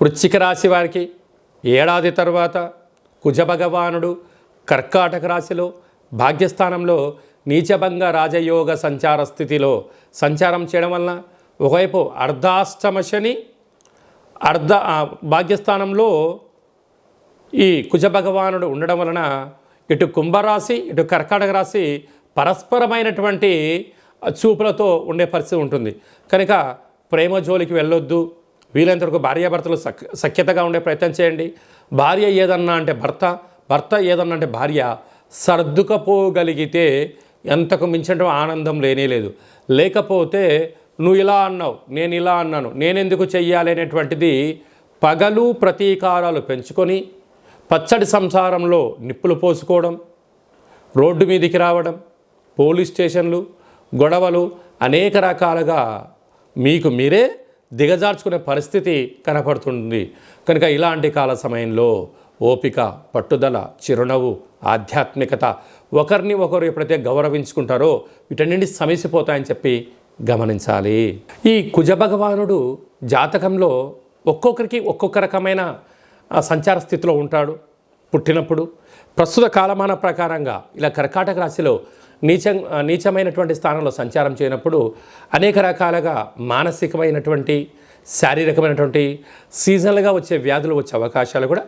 వృశ్చిక రాశి వారికి ఏడాది తర్వాత కుజభగవానుడు కర్కాటక రాశిలో భాగ్యస్థానంలో నీచభంగ రాజయోగ సంచార స్థితిలో సంచారం చేయడం వలన ఒకవైపు అర్ధాష్టమ శని అర్ధ భాగ్యస్థానంలో ఈ కుజభగవానుడు ఉండడం వలన ఇటు కుంభరాశి ఇటు కర్కాటక రాశి పరస్పరమైనటువంటి చూపులతో ఉండే పరిస్థితి ఉంటుంది. కనుక ప్రేమ జోలికి వెళ్ళొద్దు వీలైనంత వరకు భార్యాభర్తలు సక్ సఖ్యతగా ఉండే ప్రయత్నం చేయండి. భార్య ఏదన్నా అంటే భర్త భర్త ఏదన్నా అంటే భార్య సర్దుకపోగలిగితే ఎంతకు మించడం ఆనందం లేనే లేదు. లేకపోతే నువ్వు ఇలా అన్నావు నేను ఇలా అన్నాను నేనెందుకు చెయ్యాలి అనేటువంటిది పగలు ప్రతీకారాలు పెంచుకొని పచ్చడి సంసారంలో నిప్పులు పోసుకోవడం రోడ్డు మీదికి రావడం పోలీస్ స్టేషన్లు గొడవలు అనేక రకాలుగా మీకు మీరే దిగజార్చుకునే పరిస్థితి కనపడుతుంది. కనుక ఇలాంటి కాల సమయంలో ఓపిక పట్టుదల చిరునవ్వు ఆధ్యాత్మికత ఒకరిని ఒకరు ఎప్పుడైతే గౌరవించుకుంటారో వీటన్నింటి సమసిపోతాయని చెప్పి గమనించాలి. ఈ కుజ భగవానుడు జాతకంలో ఒక్కొక్కరికి ఒక్కొక్క రకమైన సంచార స్థితిలో ఉంటాడు. పుట్టినప్పుడు ప్రస్తుత కాలమాన ప్రకారంగా ఇలా కర్కాటక రాశిలో నీచం నీచమైనటువంటి స్థానంలో సంచారం చేయనప్పుడు అనేక రకాలుగా మానసికమైనటువంటి శారీరకమైనటువంటి సీజనల్గా వచ్చే వ్యాధులు వచ్చే అవకాశాలు కూడా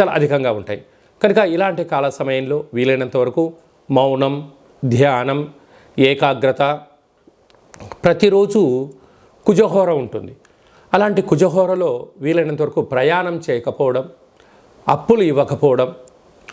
చాలా అధికంగా ఉంటాయి. కనుక ఇలాంటి కాల సమయంలో వీలైనంత వరకు మౌనం ధ్యానం ఏకాగ్రత ప్రతిరోజు కుజహోర ఉంటుంది. అలాంటి కుజహోరలో వీలైనంత వరకు ప్రయాణం చేయకపోవడం అప్పులు ఇవ్వకపోవడం